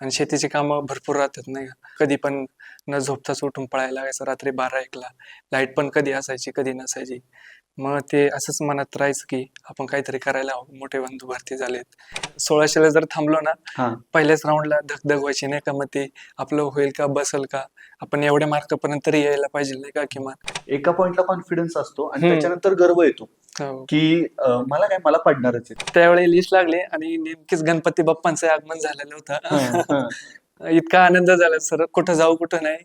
आणि शेतीची कामं भरपूर राहतात नाही का? कधी पण न झोपताच उठून पळायला लागायचं रात्री बारा एकला. लाइट पण कधी असायची कधी नसायची. मग ते असंच मनात राहायचं की आपण काहीतरी करायला हवं. मोठे बंधू भरती झालेत. सोळाशेला जर थांबलो ना पहिल्याच राऊंडला धगधग व्हायची नाही का मग ते? आपलं होईल का बसल का? आपण एवढ्या मार्कापर्यंत तरी यायला पाहिजे नाही का किमान? एका पॉइंटला कॉन्फिडन्स असतो आणि. त्याच्यानंतर गर्व येतो. हो. की अं, मला काय मला पडणारच आहे त्यावेळी लिस्ट लागली आणि नेमकीच गणपती बाप्पांचं आगमन झालेलं हं, होतं हं. इतका आनंद झाला सर कुठं जाऊ कुठं नाही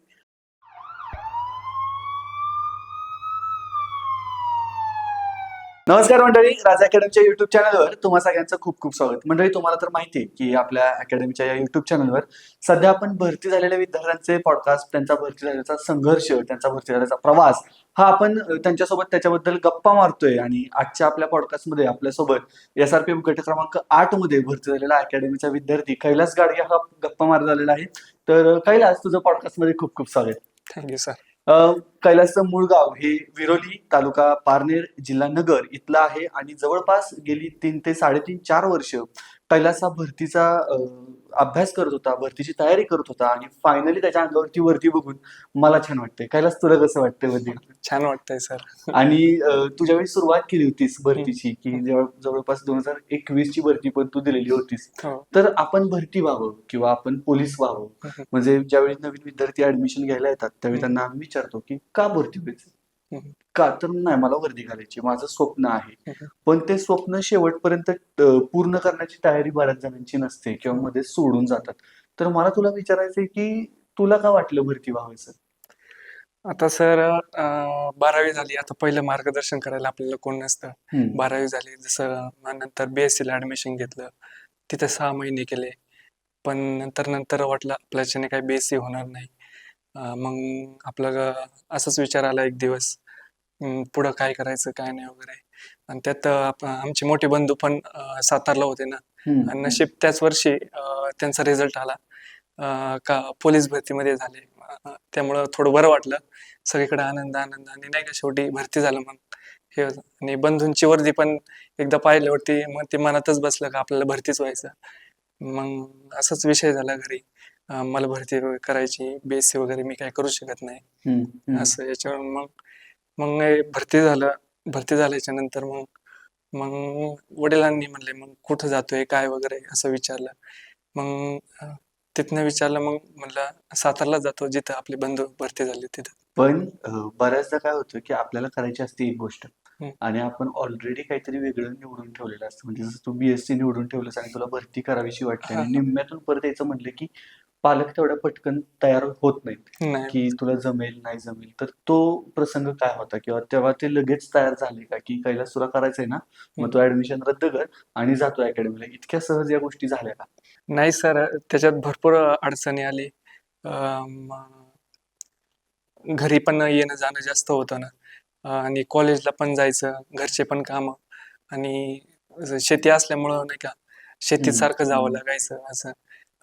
नमस्कार मंडळी राजा अकॅडमीच्या युट्यूब चॅनलवर तुम्हा सगळ्यांचं खूप खूप स्वागत. मंडळी तुम्हाला तर माहिती आहे की आपल्या अकॅडमीच्या या युट्यूब चॅनलवर सध्या आपण भरती झालेल्या विद्यार्थ्यांचे पॉडकास्ट त्यांचा भरती झाल्याचा संघर्ष त्यांचा भरती झाल्याचा प्रवास हा आपण त्यांच्यासोबत त्याच्याबद्दल गप्पा मारतोय आणि आजच्या आपल्या पॉडकास्टमध्ये आपल्यासोबत एस आर पी एम गट क्रमांक आठमध्ये भरती झालेला अकॅडमीचा विद्यार्थी कैलास गाडगे हा गप्पा मारत झालेला आहे. तर कैलास तुझं पॉडकास्टमध्ये खूप खूप स्वागत. थँक्यू सर कैलासचं मूळ गाव हे विरोली तालुका पारनेर जिल्हा नगर इथलं आहे आणि जवळपास गेली तीन ते साडेतीन चार वर्ष कैलासा भरतीचा अभ्यास करत होता भरतीची तयारी करत होता आणि फायनली त्याच्या अंगावरती वरती बघून मला छान वाटतंय. कैलास तुला कसं वाटतंय वरती? छान वाटतंय सर. आणि अ, तू ज्यावेळी सुरुवात केली होतीस भरतीची की जवळ जवळपास दोन हजार एकवीस ची भरती पण तू दिलेली होतीस. हो. तर आपण भरती व्हावं किंवा आपण पोलीस व्हावं. म्हणजे ज्यावेळी नवीन विद्यार्थी ऍडमिशन घ्यायला येतात त्यावेळी त्यांना आम्ही विचारतो की का भरती व्हायचं. का तर नाही मला वर्दी घालायची माझं स्वप्न आहे. पण ते स्वप्न शेवटपर्यंत पूर्ण करण्याची तयारी बऱ्याच जणांची नसते किंवा मध्ये सोडून जातात. तर मला तुला विचारायचंय की तुला का वाटलं भरती व्हावंसं? आता सर बारावी झाली. आता पहिलं मार्गदर्शन करायला आपल्याला कोण नसतं. बारावी झाली. जसं नंतर बीएससी ला ऍडमिशन घेतलं. तिथे सहा महिने केले. पण नंतर नंतर वाटलं आपल्याच्याने काही बीएससी होणार नाही. मग आपलं ग- असाच विचार आला एक दिवस पुढं काय करायचं काय नाही वगैरे. आणि त्यात आमचे मोठे बंधू पण सातारला होते ना. आणि नशीब त्याच वर्षी त्यांचा रिझल्ट आला. का पोलीस भरतीमध्ये झाले. त्यामुळं थोडं बरं वाटलं. सगळीकडे आनंद आनंद. आणि नाही का शेवटी भरती झालं मग. हे होतं. आणि बंधूंची वर्दी पण एकदा पाहिल्यावरती मग ते मनातच बसलं का आपल्याला भरतीच व्हायचं. मग असाच विषय झाला घरी. मला भरती वगैरे करायची बीएससी वगैरे मी काय करू शकत नाही. असं याच्यावर मग मग भरती झालं भरती झाल्याच्यानंतर मग मग वडिलांनी म्हणले मग कुठं जातोय काय वगैरे असं विचारलं मग तिथनं विचारलं मग म्हणलं सातारला जातो जिथं आपले बंधू भरती झाले तिथं पण बऱ्याचदा काय होतं की आपल्याला करायची असते एक गोष्ट. आणि आपण ऑलरेडी काहीतरी वेगळं निवडून ठेवलेलं असतं. म्हणजे जसं तू बीएससी निवडून ठेवलंस आणि तुला भरती करावीशी वाटते आणि हा. निम्म्यातून परत यायचं म्हणलं की पालक तेवढ्या पटकन तयार होत नाहीत. नाही. की तुला जमेल नाही जमेल. तर तो प्रसंग काय होता? किंवा तेव्हा ते लगेच तयार झाले का? की कैलास तुला करायचंय ना मग तू ऍडमिशन रद्द कर आणि जातो अकॅडमीला इतक्या सहज या गोष्टी झाल्या का? नाही सर. त्याच्यात भरपूर अडचणी आली. घरी पण येणं जाणं जास्त होतं ना. आणि कॉलेजला पण जायचं घरचे पण कामं आणि शेती असल्यामुळं नाही का शेतीत सारखं जावं. लागायचं असं.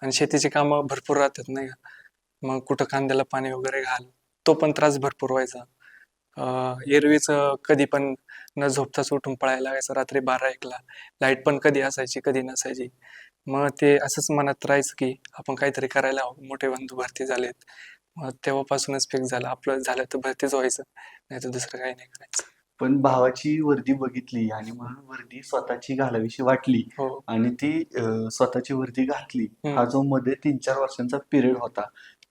आणि शेतीची कामं भरपूर राहतात नाही का. मग कुठं कांद्याला पाणी वगैरे घाल तो पण त्रास भरपूर व्हायचा. अं, एरवीच कधी पण न झोपताच उठून पळायला लागायचं रात्री बारा एकला लाइट पण कधी असायची कधी नसायची. मग ते असंच मनात राहायचं की आपण काहीतरी करायला हवं. मोठे बंधू भरती झालेत. मग तेव्हापासूनच फिक्स झालं. आपलं झालं तर भरतीच व्हायचं. नाही तर दुसरं काही नाही करायचं. पण भावाची वर्दी बघितली आणि म्हणून वर्दी स्वतःची घालावीशी वाटली हो. आणि ती अ, स्वतःची वर्दी घातली. हम्म. हा जो मध्ये तीन चार वर्षांचा पिरियड होता.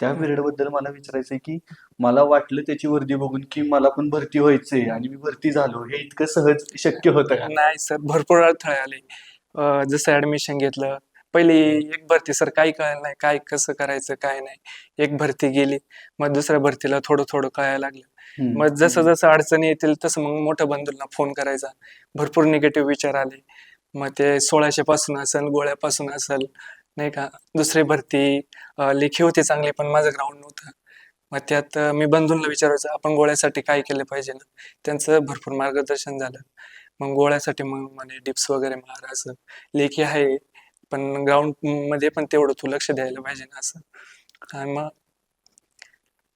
त्या हम्म. पिरियडबद्दल मला विचारायचंय की मला वाटलं त्याची वर्दी बघून की मला पण भरती व्हायचंय आणि मी भरती झालो. हे इतकं सहज शक्य होतं का? नाही सर. भरपूर अडथळे आले. अं, जसं ऍडमिशन घेतलं पहिली एक भरती सर काही कळलं नाही काय कसं करायचं काय नाही. एक भरती गेली. मग दुसऱ्या भरतीला थोडं थोडं कळायला लागलं. मग जसं जसं अडचणी येतील तसं मग मोठ्या बंधूंना फोन करायचा. भरपूर निगेटिव्ह विचार आले. मग ते सोळाशे पासून असेल गोळ्यापासून असेल नाही का? दुसरी भरती लेखी होती चांगली पण माझं ग्राउंड नव्हतं. मग त्यात मी बंधूंना विचारायचं आपण गोळ्यासाठी काय केलं पाहिजे ना? त्यांचं भरपूर मार्गदर्शन झालं. मग गोळ्यासाठी मग म्हणे डिप्स वगैरे मार असं. लेखी आहे. पण ग्राउंडमध्ये पण तेवढं तू लक्ष द्यायला पाहिजे ना असं. आणि मग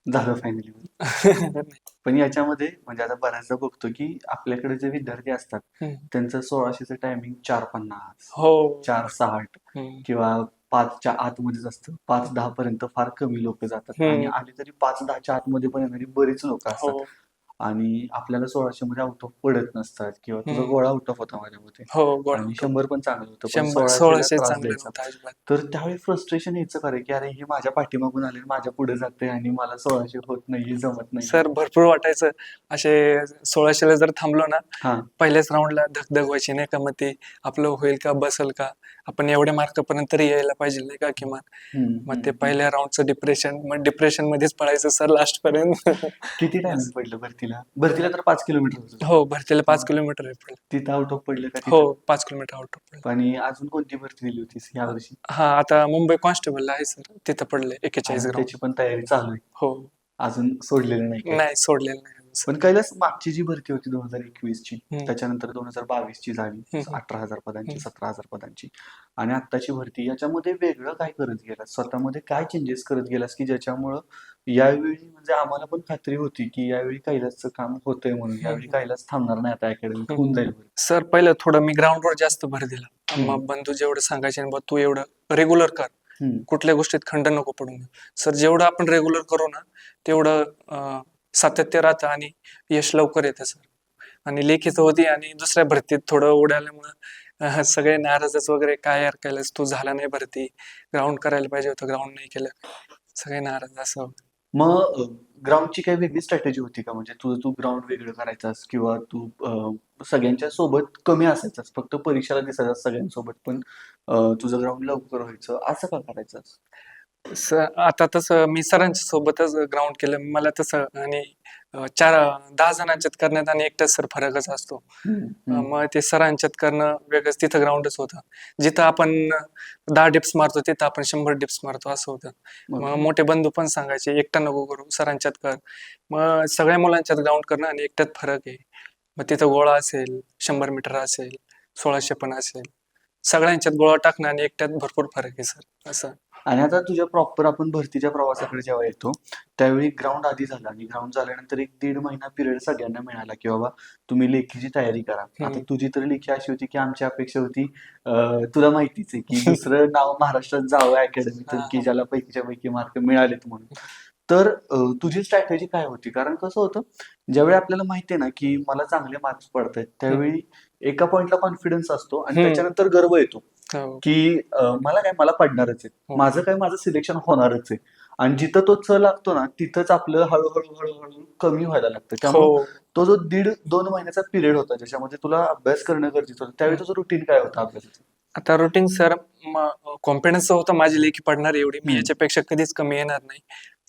झालं फायनली पण याच्यामध्ये म्हणजे आता बऱ्याचदा बघतो की आपल्याकडे जे विद्यार्थी असतात हम्म. त्यांचं सोळाशेचं टायमिंग चार पन्नास हो. चार साठ हम्म. किंवा पाचच्या आतमध्येच असतं. पाच दहा पर्यंत फार कमी लोक जातात. आणि. आले तरी पाच दहाच्या आतमध्ये पण येणारी बरीच लोक असतात. हो आणि आपल्याला सोळाशे मध्ये आउट ऑफ पडत नसतात किंवा तुझा. गोळा आउट ऑफ होता माझ्या मते हो आणि शंभर पण चांगलं होतं सोळाशे तर त्यावेळी फ्रस्ट्रेशन यायचं खरं की अरे हे माझ्या पाठीमागून आले माझ्या पुढे जाते आणि मला सोळाशे होत नाही जमत नाही. सर भरपूर वाटायचं. असे सोळाशेला जर थांबलो ना पहिल्याच राऊंडला धगधग व्हायची नाही का मग ते आपलं होईल का बसल का आपण एवढ्या मार्कपर्यंत तरी यायला पाहिजे नाही का किमान. मग ते. पहिल्या राऊंडचं डिप्रेशन मग डिप्रेशन मध्येच पडायचं सर लास्ट पर्यंत. किती टाइम पडलं भरतीला भरतीला तर पाच किलोमीटर होतं हो भरतीला पाच किलोमीटर आहे पडलं. तिथं आउट ऑफ पडलं का हो पाच किलोमीटर आउट? आणि अजून कोणती भरती दिली होतीस या वर्षी हा आता मुंबई कॉन्स्टेबल आहे सर तिथं पडले एक्केचाळीस आणि ग्राउंड त्याची पण तयारी चालू आहे हो अजून सोडलेलं नाही. नाही सोडलेलं नाही. पण कैलास मागची जी भरती होती दोन हजार एकवीस ची. त्याच्यानंतर दोन हजार बावीस ची झाली. अठरा हजार पदांची. सतरा हजार पदांची आणि आत्ताची भरती याच्यामध्ये वेगळं काय करत गेलास स्वतःमध्ये काय चेंजेस करत गेलास की ज्याच्यामुळं यावेळी म्हणजे आम्हाला पण खात्री होती की यावेळी कैलासचं काम होतंय म्हणून यावेळी कैलास थांबणार नाही आता अकॅडमीत होऊन जाईल. सर पहिलं थोडं मी ग्राउंडवर जास्त भर दिला. मग बंधू जेवढं सांगायचे बुवा तू एवढं रेग्युलर कर. कुठल्या गोष्टीत खंड नको पडून सर जेवढं आपण रेग्युलर करू ना तेवढं सातत्य राहतं आणि यश लवकर येतं सर आणि लेखीच होती आणि दुसऱ्या भरतीत थोडं उडाल्यामुळं सगळे नाराजच वगैरे काय यार केलंस तू झाला नाही भरती ग्राउंड करायला पाहिजे होतं ग्राउंड नाही केलं. सगळे नाराज असं मग ग्राउंडची काही वेगळी स्ट्रॅटेजी होती का? म्हणजे तुझं तू ग्राउंड वेगळं करायचास किंवा तू सगळ्यांच्या सोबत कमी असायचास फक्त परीक्षेला दिसायचास सगळ्यांसोबत पण तुझं ग्राउंड लवकर व्हायचं असं का करायचंस? स आता तसं मी सरांच्या सोबतच ग्राउंड केलं. मला तसं आणि चार दहा जणांच्यात करण्यात आणि एकट्याच सर फरकच असतो. मग ते सरांच्यात करणं वेगळंच तिथं ग्राउंडच होतं. जिथं आपण दहा डिप्स मारतो तिथं आपण शंभर डिप्स मारतो असं होतं. मग? मोठे बंधू पण सांगायचे एकटा नको करू सरांच्यात कर. मग सगळ्या मुलांच्यात ग्राउंड करणं आणि एकट्यात फरक आहे. मग तिथं गोळा असेल शंभर मीटर असेल सोळाशे पण असेल. सगळ्यांच्यात गोळा टाकणं आणि एकट्यात भरपूर फरक आहे सर. असं. आणि आता तुझ्या प्रॉपर आपण भरतीच्या प्रवासाकडे जेव्हा येतो त्यावेळी ग्राउंड आधी झाला आणि ग्राउंड झाल्यानंतर एक दीड महिना पिरियड सगळ्यांना मिळाला की बाबा तुम्ही लेखीची तयारी करा आता. तुझी तर लेखी अशी होती की आमची अपेक्षा होती तुला माहितीच आहे की दुसरं नाव महाराष्ट्रात जावं अकॅडमीतून हा, की. ज्याला पैकीच्या पैकी मार्क मिळालेत म्हणून तर तुझी स्ट्रॅटेजी काय होती कारण कसं होतं ज्यावेळी आपल्याला माहिती आहे ना की मला चांगले मार्क्स पडत आहेत त्यावेळी एका पॉइंटला कॉन्फिडन्स असतो आणि. त्याच्यानंतर गर्व येतो. की अं, मला काय मला पडणारच आहे. हो. माझं काय माझं सिलेक्शन होणारच आहे. आणि जिथं तो च लागतो ना तिथंच आपलं हळूहळू हळूहळू कमी व्हायला लागतं. त्यामुळे हो. तो जो दीड दोन महिन्याचा पिरियड होता ज्याच्यामध्ये तुला अभ्यास करणं गरजेचं होतं त्यावेळी तुझं रुटीन काय होतं अभ्यासाचं? आता रुटीन सर कॉन्फिडन्स होता माझी लेखी पडणार एवढी. मी. याच्यापेक्षा कधीच कमी येणार नाही.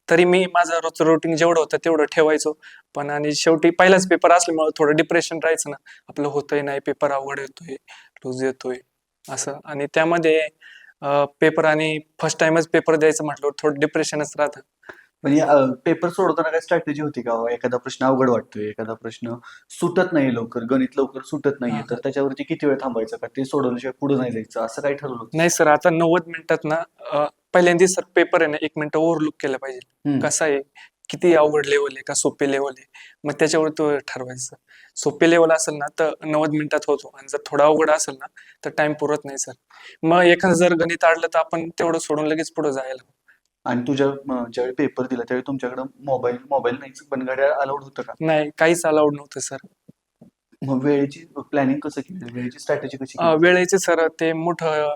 तरी मी माझं रोजचं रुटीन जेवढं होतं तेवढं ठेवायचो. पण आणि शेवटी पहिलाच पेपर असल्यामुळे थोडं डिप्रेशन राहायचं ना. आपलं होतंय नाही पेपर अवघड येतोय लूज येतोय. असं आणि त्यामध्ये पेपर आणि फर्स्ट टाइमच पेपर द्यायचं म्हटलं थोडं डिप्रेशनच राहतं म्हणजे पेपर सोडवताना काय स्ट्रॅटेजी होती का बाबा एखादा प्रश्न अवघड वाटतोय एखादा प्रश्न सुटत नाही लवकर गणित लवकर सुटत नाहीये हा. तर त्याच्यावरती किती वेळ थांबायचं का ते सोडवल्याशिवाय पुढे नाही जायचं असं काही ठरवलं? नाही सर आता नव्वद मिनिटात ना पहिल्यांदा सर पेपर आहे ना एक मिनिट ओव्हरलुक केलं पाहिजे. कसा आहे किती अवघड लेवल आहे का सोपे लेवल आहे? मग त्याच्यावर तो ठरवायचं. सोपे लेवल असेल ना तर नव्वद मिनिटात होतो. आणि जर थोडा अवघड असेल ना तर टाइम पुरत नाही सर मग एखादं जर गणित अडलं तर आपण तेवढं सोडून लगेच पुढे जायला. आणि तुझ्या ज्यावेळी पेपर दिला त्यावेळी तुमच्याकडे मोबाईल मोबाईल नाही पण घड्याळ अलाउड होतं का? नाही काहीच अलाउड नव्हतं सर मग वेळेची प्लॅनिंग कसं केली? वेळेची स्ट्रॅटेजी कशी? वेळेचे सर ते मोठं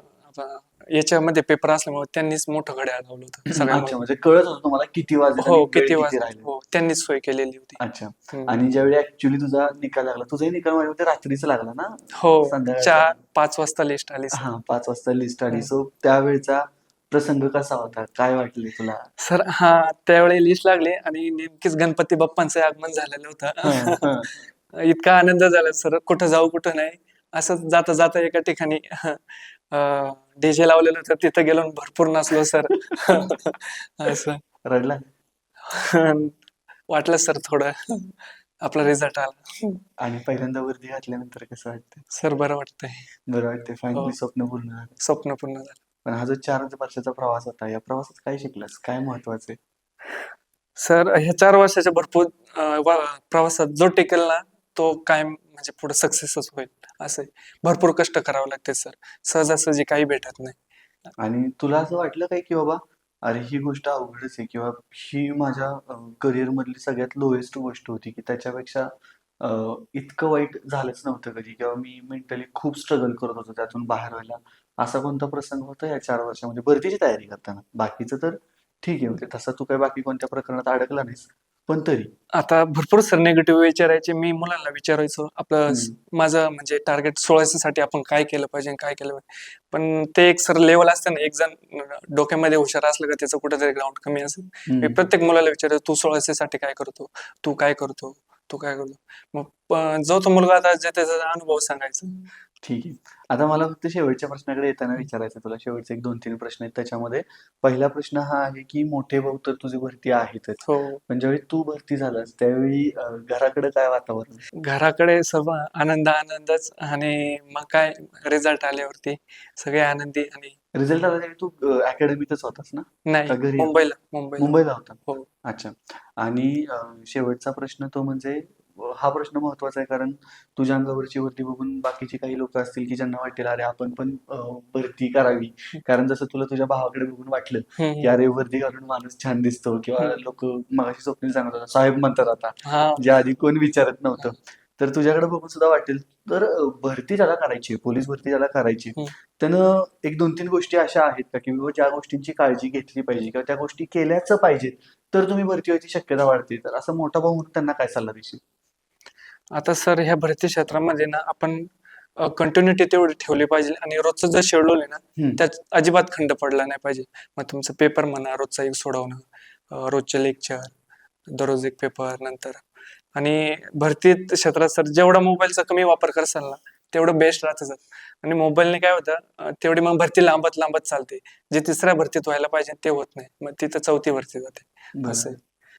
याच्यामध्ये पेपर असल्यामुळे त्यांनीच मोठं घड्याळ लावलं होतं सगळ्या अच्छा म्हणजे कळत होतं तुम्हाला किती वाजले हो आणि वेळ किती वाजता राहिले. हो त्यांनीच सोय केलेली होती. अच्छा. हम्म. आणि ज्यावेळी ऍक्च्युली तुझा निकाल लागला तुझाही निकाल माझ्या मते रात्रीचा लागला ना? हो संध्याकाळचा. चार पाच वाजता लिस्ट आली हा पाच वाजता लिस्ट आली. हम्म. सो त्यावेळचा प्रसंग कसा होता? काय वाटले तुला? सर हा त्यावेळी लिस्ट लागली आणि नेमकीच गणपती बाप्पांचं आगमन झालेलं हं, होतं. हं. इतका आनंद झाला सर कुठं जाऊ कुठं नाही. असं जाता जाता एका ठिकाणी डीजे लावलेलं होतं तिथं गेलो आणि भरपूर नाचलो सर. असं. रडला? वाटलं सर थोडं. आपला रिझल्ट आला. आणि पहिल्यांदा वर्दी घातल्यानंतर कसं वाटतं सर बरं वाटतंय. बरं वाटतं हो. फायनली स्वप्न पूर्ण झालं. स्वप्न पूर्ण झालं. पण हा जो चार वर्षाचा प्रवास होता या प्रवासात काय शिकलास? काय महत्वाचं सर ह्या चार वर्षाच्या भरपूर अं, वा- प्रवासात जो टिकेल ना तो कायम म्हणजे पुढे सक्सेसच होईल असं भरपूर कष्ट करावे लागते सर सहजासहजी काही भेटत नाही. आणि तुला असं वाटलं काय की बाबा अरे ही गोष्ट अवघडच आहे किंवा ही माझ्या करिअर मधली सगळ्यात लोएस्ट गोष्ट होती की त्याच्यापेक्षा इतकं वाईट झालंच नव्हतं कधी. किंवा मी मेंटली खूप स्ट्रगल करत होतो त्यातून बाहेर व्हायला. असा कोणता प्रसंग होता या चार वर्षामध्ये? भरतीची तयारी करताना. बाकीचं तर ठीक आहे म्हणजे तसं तू काय बाकी कोणत्या प्रकरणात अडकला नाहीस. पण तरी. आता भरपूर सर निगेटिव्ह विचारायचे मी मुलांना विचारायचो. आपलं माझं म्हणजे टार्गेट सोळाशेसाठी आपण काय केलं पाहिजे काय केलं पाहिजे. पण ते एक सर लेवल असतं ना एक जण डोक्यामध्ये हुशार असलं का त्याचं कुठेतरी ग्राउंड कमी असेल. मी. प्रत्येक मुलाला विचारायचो तू सोळाशेसाठी काय करतो? तू काय करतो? तू काय करतो? मग जो तो मुलगा आता जे त्याचा अनुभव सांगायचा ठीक आहे. आता मला फक्त शेवटच्या प्रश्नाकडे येताना विचारायचं तुला शेवटचे एक दोन तीन प्रश्न आहेत. त्याच्यामध्ये पहिला प्रश्न हा आहे की मोठे भाऊ तर तुझी भरती आहेतच. हो. पण ज्यावेळी तू भरती झालास त्यावेळी घराकडे काय वातावरण? घराकडे सर्व आनंद आनंदच आणि मग काय रिझल्ट आल्यावरती सगळे आनंदी आणि रिझल्ट आला त्यावेळी तू अकॅडमीतच होतास ना? नाही घरी? मुंबईला मुंबईला. मुंबईला होता. हो. अच्छा. आणि शेवटचा प्रश्न तो म्हणजे हा प्रश्न महत्त्वाचा आहे कारण तुझ्या अंगावरची वर्दी बघून बाकीची काही लोक असतील की ज्यांना वाटेल अरे आपण पण भरती करावी. कारण जसं तुला तुझ्या भावाकडे बघून वाटलं की अरे वर्दी घालून माणूस छान दिसतो. किंवा. लोक मगाशी स्वप्नील सांगत होता साहेब म्हणतात आता. जे आधी कोण विचारत नव्हतं. तर तुझ्याकडे बघून सुद्धा वाटेल. तर भरती ज्याला करायची पोलीस भरती ज्याला करायची. त्यानं एक दोन तीन गोष्टी अशा आहेत का की ज्या गोष्टींची काळजी घेतली पाहिजे किंवा त्या गोष्टी केल्याच पाहिजेत तर तुम्ही भरती व्हायची शक्यता वाढते. तर असं मोठा भाऊ त्यांना काय सल्ला देशील? आता सर ह्या भरती क्षेत्रामध्ये ना आपण कंटिन्युटी तेवढी ठेवली पाहिजे आणि रोजचं जर शेड्यूल आहे ना. त्यात अजिबात खंड पडला नाही पाहिजे मग तुमचं पेपर म्हणा रोजचा एक सोडवणं रोजचे लेक्चर दररोज एक पेपर नंतर आणि भरती क्षेत्रात सर जेवढा मोबाईलचा कमी वापर करसाल ना तेवढं बेस्ट राहतं सर आणि मोबाईलने काय होतं तेवढी मग भरती लांबत लांबत चालते जे तिसऱ्या भरतीत व्हायला पाहिजे ते होत नाही मग तिथं चौथी भरती जाते. असं.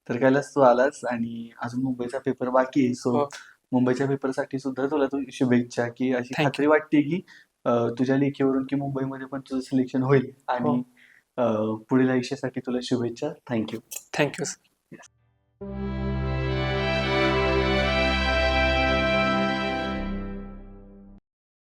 तर कैलास तू आलास आणि अजून मुंबईचा पेपर बाकी आहे सो. मुंबईच्या पेपरसाठी सुद्धा तुला तू शुभेच्छा की अशी Thank you. खात्री वाटते की अं, तुझ्या लेखीवरून की मुंबईमध्ये पण तुझं सिलेक्शन होईल. आणि हो. अं, पुढील आयुष्यासाठी तुला शुभेच्छा. Thank you thank you sir